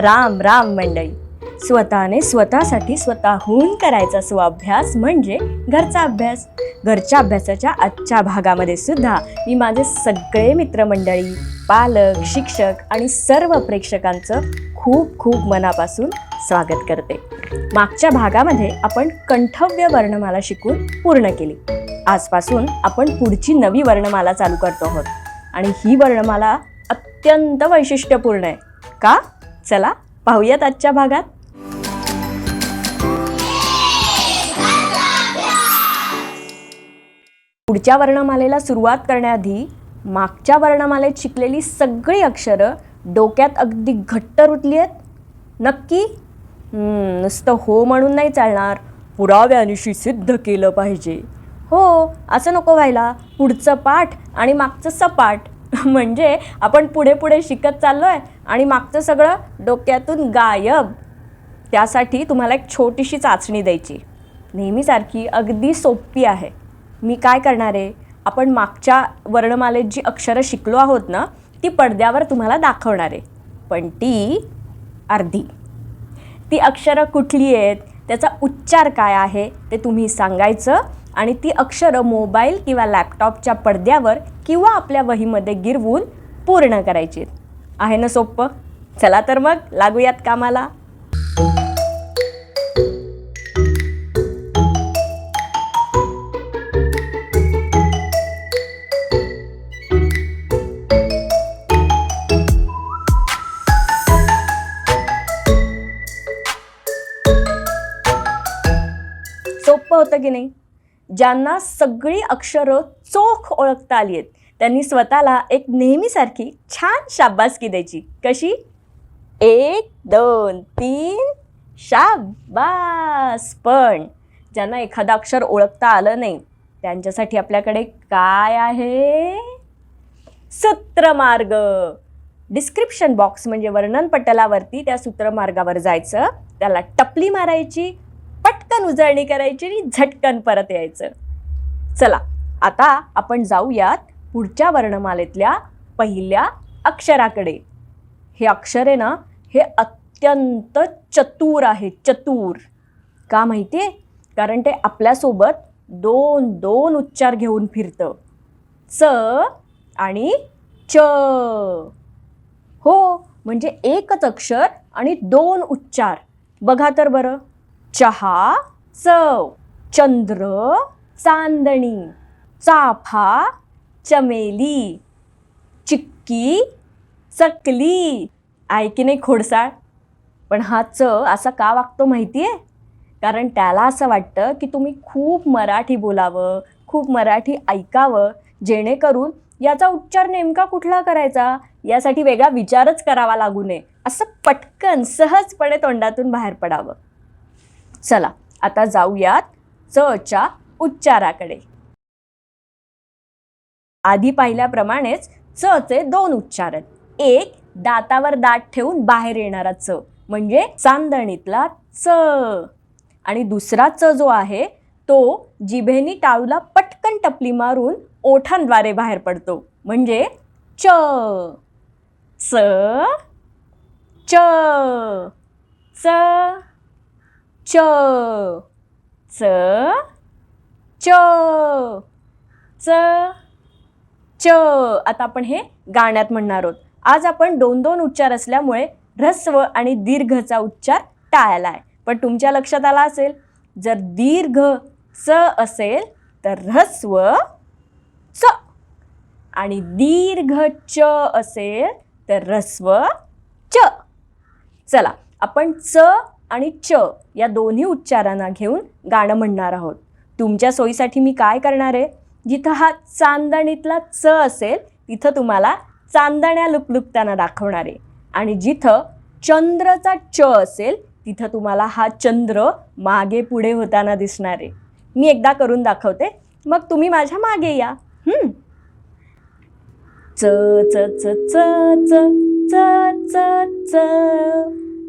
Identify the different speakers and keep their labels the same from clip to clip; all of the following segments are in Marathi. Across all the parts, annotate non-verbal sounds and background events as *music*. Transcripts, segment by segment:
Speaker 1: राम राम मंडळी. स्वतःने स्वतःसाठी स्वतःहून करायचा स्वाभ्यास म्हणजे घरचा अभ्यास. घरच्या अभ्यासाच्या आजच्या भागामध्ये सुद्धा मी माझे सगळे मित्रमंडळी पालक शिक्षक आणि सर्व प्रेक्षकांचं खूप खूप मनापासून स्वागत करते. मागच्या भागामध्ये आपण कंठव्य वर्णमाला शिकून पूर्ण केली. आजपासून आपण पुढची नवी वर्णमाला चालू करतो आहोत. आणि ही वर्णमाला अत्यंत वैशिष्ट्यपूर्ण आहे. का? चला पाहूयात आजच्या भागात. पुढच्या वर्णमालेला सुरुवात करण्याआधी मागच्या वर्णमालेत शिकलेली सगळी अक्षरं डोक्यात अगदी घट्ट रुतली आहेत. नक्की? नुसतं हो म्हणून नाही चालणार. पुराव्यानिशी सिद्ध केलं पाहिजे. हो असं नको व्हायला. पुढचं पाठ आणि मागचं सपाट. *laughs* म्हणजे आपण पुढे पुढे शिकत चाललो आहे आणि मागचं सगळं डोक्यातून गायब. त्यासाठी तुम्हाला एक छोटीशी चाचणी द्यायची. नेहमीसारखी अगदी सोपी आहे. मी काय करणार आहे? आपण मागच्या वर्णमालेत जी अक्षरं शिकलो आहोत ना ती पडद्यावर तुम्हाला दाखवणार आहे. पण ती अर्धी. ती अक्षरं कुठली आहेत? त्याचा उच्चार काय आहे? ते तुम्ही सांगायचं. आणि ती अक्षरं मोबाईल किंवा लॅपटॉपच्या पडद्यावर किंवा आपल्या वहीमध्ये गिरवून पूर्ण करायची. आहे ना सोपं चला तर मग लागूयात कामाला. सोपं होतं की नाही? ज्यांना सगळी अक्षरं चोख ओळखता आली आहेत. त्यांनी स्वतःला एक नेहमीसारखी छान शाबासकी द्यायची. कशी? एक दोन तीन शाबास पण ज्यांना एखादं अक्षर ओळखता आलं नाही त्यांच्यासाठी आपल्याकडे काय आहे? सूत्रमार्ग. डिस्क्रिप्शन बॉक्स म्हणजे वर्णनपटलावरती त्या सूत्रमार्गावर जायचं. त्याला टपली मारायची झटकन उजळणी करायची आणि झटकन परत यायचं. चला आता आपण जाऊयात पुढच्या वर्णमालेतल्या पहिल्या अक्षराकडे. हे अक्षर आहे ना हे अत्यंत चतुर आहे चतुर. का माहिती आहे कारण ते आपल्यासोबत दोन दोन उच्चार घेऊन फिरतं. च आणि च. हो म्हणजे एकच अक्षर आणि दोन उच्चार. बघा तर बरं. चहा चव चंद्र चांदणी चाफा चमेली चिक्की चकली. आहे की नाही खोडसाळ? पण हा च असा का वागतो माहिती आहे कारण त्याला असं वाटतं की तुम्ही खूप मराठी बोलावं खूप मराठी ऐकावं जेणेकरून याचा उच्चार नेमका कुठला करायचा? यासाठी वेगळा विचारच करावा लागू नये. असं पटकन सहजपणे तोंडातून बाहेर पडावं. चला आता जाऊयात चच्या उच्चाराकडे. आधी पाहिल्याप्रमाणेच चचे दोन उच्चार आहेत. एक दातावर दात ठेवून बाहेर येणारा च म्हणजे चांदणीतला च. आणि दुसरा च जो आहे तो जिभेनी टाळूला पटकन टपली मारून ओठांद्वारे बाहेर पडतो म्हणजे च. च च च च. च. च. च. च. आता आपण हे गाण्यात म्हणणार आहोत. आज आपण दोन दोन उच्चार असल्यामुळे ह्रस्व आणि दीर्घचा उच्चार टाळला आहे. पण तुमच्या लक्षात आला असेल? जर दीर्घ स असेल तर ह्रस्व च आणि दीर्घ च असेल तर ह्रस्व च. चला आपण च आणि च या दोन्ही उच्चारांना घेऊन गाणं म्हणणार आहोत. तुमच्या सोयीसाठी मी काय करणार आहे? जिथं हा चांदणीतला च असेल तिथं तुम्हाला चांदण्या लुपलुपताना दाखवणार आहे. आणि जिथं चंद्रचा च असेल तिथं तुम्हाला हा चंद्र मागे पुढे होताना दिसणार आहे. मी एकदा करून दाखवते. मग तुम्ही माझ्या मागे या. हं? च च च च च च च च.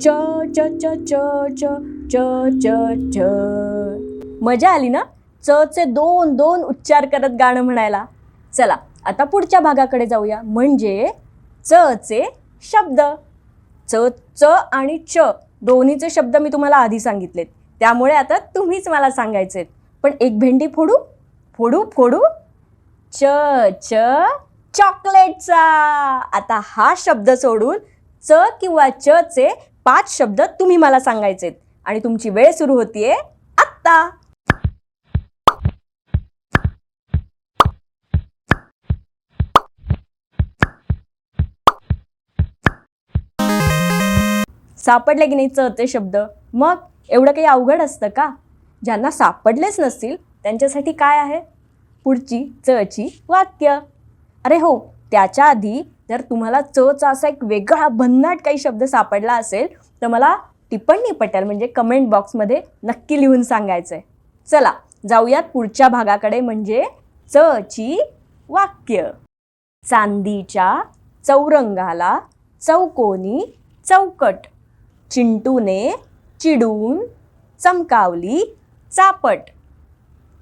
Speaker 1: च च च च च च च च. मजा आली ना? च चे दोन दोन उच्चार करत गाणं म्हणायला. चला आता पुढच्या भागाकडे जाऊया. म्हणजे च चे शब्द. च च आणि च दोन्हीचे शब्द मी तुम्हाला आधी सांगितलेत. त्यामुळे आता तुम्हीच मला सांगायचे पण एक भेंडी फोडू? फोडू फोडू? च च चॉकलेटचा आता हा शब्द सोडून च किंवा च चे पाच शब्द तुम्ही मला सांगायचेत. आणि तुमची वेळ सुरू होतीये आत्ता. सापडले की नाही च शब्द? मग एवढं काही अवघड असतं का? ज्यांना सापडलेच नसतील त्यांच्यासाठी काय आहे? पुढची चची वाक्य. अरे हो त्याच्या आधी जर तुम्हाला चचा असा एक वेगळा भन्नाट काही शब्द सापडला असेल तर मला टिप्पणी पटेल म्हणजे कमेंट बॉक्समध्ये नक्की लिहून सांगायचं आहे चला जाऊयात पुढच्या भागाकडे म्हणजे चची वाक्य. चांदीच्या चौरंगाला चौकोनी चौकट चिंटूने चिडून चमकावली चापट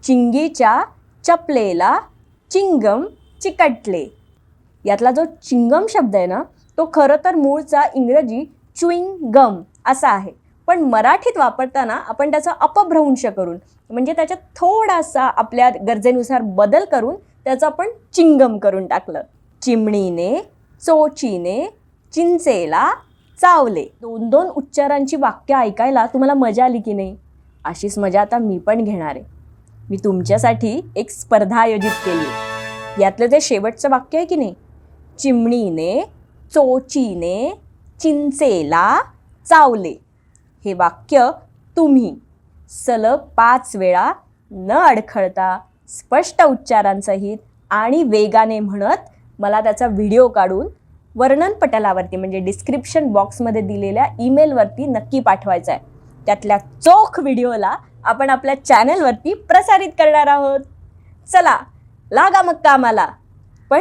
Speaker 1: चिंगीच्या चपलेला चिंगम चिकटले. यातला जो चिंगम शब्द आहे ना तो खरं तर मूळचा इंग्रजी चुईंग गम असा आहे. पण मराठीत वापरताना आपण त्याचा अपभ्रंश करून म्हणजे त्याच्यात थोडासा आपल्या गरजेनुसार बदल करून त्याचं आपण चिंगम करून टाकलं. चिमणीने चोचीने चिंचेला चावले. दोन दोन उच्चारांची वाक्य ऐकायला तुम्हाला मजा आली की नाही? अशीच मजा आता मी पण घेणार आहे. मी तुमच्यासाठी एक स्पर्धा आयोजित केली. यातलं ते शेवटचं वाक्य आहे की नाही? चिमणीने चोचीने चिंचेला चावले. हे वाक्य तुम्ही सलग पाच वेळा न अडखळता स्पष्ट उच्चारांसहित आणि वेगाने म्हणत मला त्याचा व्हिडिओ काढून वर्णन पटलावरती म्हणजे डिस्क्रिप्शन बॉक्समध्ये दिलेल्या ईमेलवरती नक्की पाठवायचा आहे. त्यातल्या चोख व्हिडिओला आपण आपल्या चॅनलवरती प्रसारित करणार आहोत. चला लागा मग कामाला. पण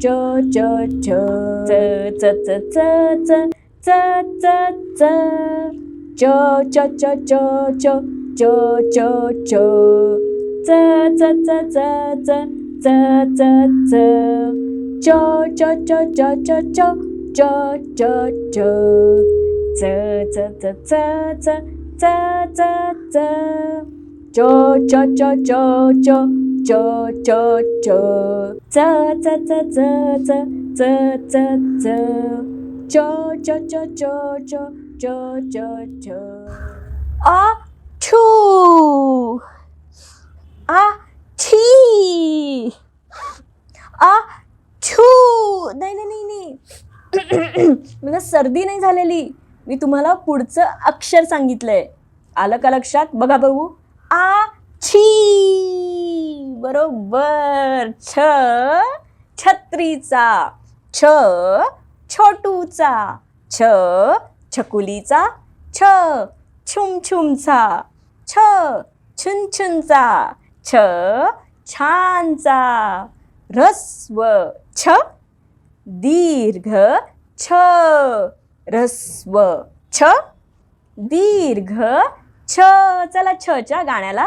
Speaker 1: Cho cho cho. T t t t t t t t. Cho cho cho cho cho cho cho cho. T t t t t t t t. Cho cho cho cho cho cho cho cho cho. T t t t t t t t. Cho cho cho cho cho. च च च च च च च च च च च च च च च च च च च अ आ छू आ छी आ छू नाही नाही नाही नाही मला सर्दी नाही झालेली मी तुम्हाला पुढचं अक्षर सांगितलंय आलं का लक्षात बघा बघू आ छी! बरोबर. छ छत्रीचा. छ छोटूचा. छ छकुलीचा. छ छुमछुमचा. छ छुनछुनचा. छ छानचा. रस्व छ दीर्घ छ. रस्व छ दीर्घ छ. चला छच्या गाण्याला.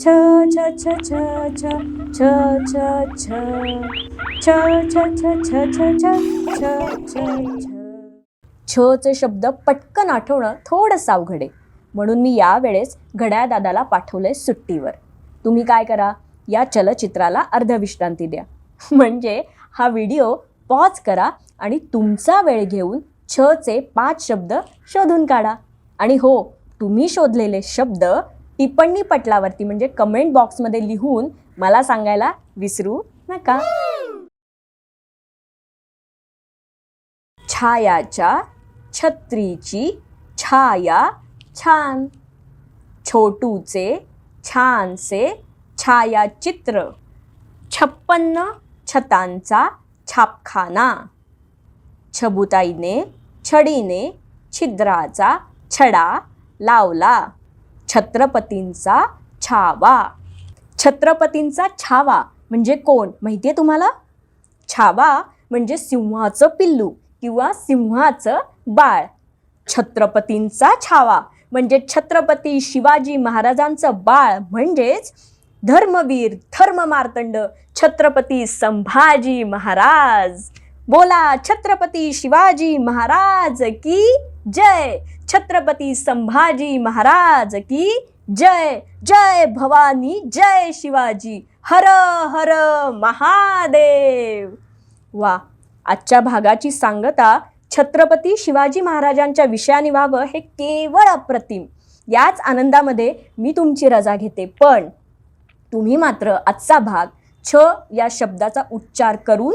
Speaker 1: छ छ छ छ छ छ छ छ छ छ छ छ छ छ छ छ छ छचे शब्द पटकन आठवणं थोडंसं अवघड आहे म्हणून मी यावेळेस घड्याळ दादाला पाठवलंय सुट्टीवर तुम्ही काय करा या चलचित्राला अर्धविश्रांती द्या म्हणजे हा व्हिडिओ पॉज करा आणि तुमचा वेळ घेऊन छचे पाच शब्द शोधून काढा आणि हो तुम्ही शोधलेले शब्द टिप्पणी पटलावरती म्हणजे कमेंट बॉक्समध्ये लिहून मला सांगायला विसरू नका. छायाच्या छत्रीची छाया छान. छोटूचे छानसे छायाचित्र. छप्पन्न छतांचा छापखाना. छबुताईने छडीने छिद्राचा छडा लावला. छत्रपतींचा छावा. छत्रपतींचा छावा म्हणजे कोण? माहिती आहे तुम्हाला? छावा म्हणजे सिंहाचं पिल्लू किंवा सिंहाचं बाळ. छत्रपतींचा छावा म्हणजे छत्रपती शिवाजी महाराजांचं बाळ म्हणजेच धर्मवीर धर्ममार्तंड छत्रपती संभाजी महाराज. बोला छत्रपती शिवाजी महाराज की जय. छत्रपती संभाजी महाराज की जय. जय भवानी जय शिवाजी. हर हर महादेव. वा आजच्या भागाची सांगता छत्रपती शिवाजी महाराजांच्या विषयाने व्हावं हे केवळ अप्रतिम. याच आनंदामध्ये मी तुमची रजा घेते. पण तुम्ही मात्र आजचा भाग छ या शब्दाचा उच्चार करून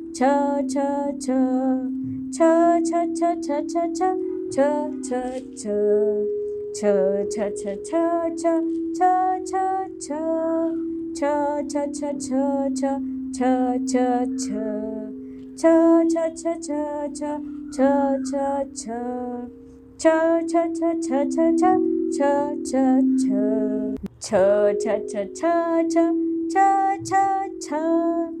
Speaker 1: Cha cha cha, cha cha cha cha cha cha, cha cha cha, cha cha cha cha cha, cha cha cha, cha cha cha cha, cha cha cha, cha cha cha cha, cha cha cha, cha cha cha cha, cha cha cha, cha cha cha cha, cha cha cha. ch ch ch ch ch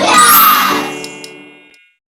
Speaker 1: Yeah.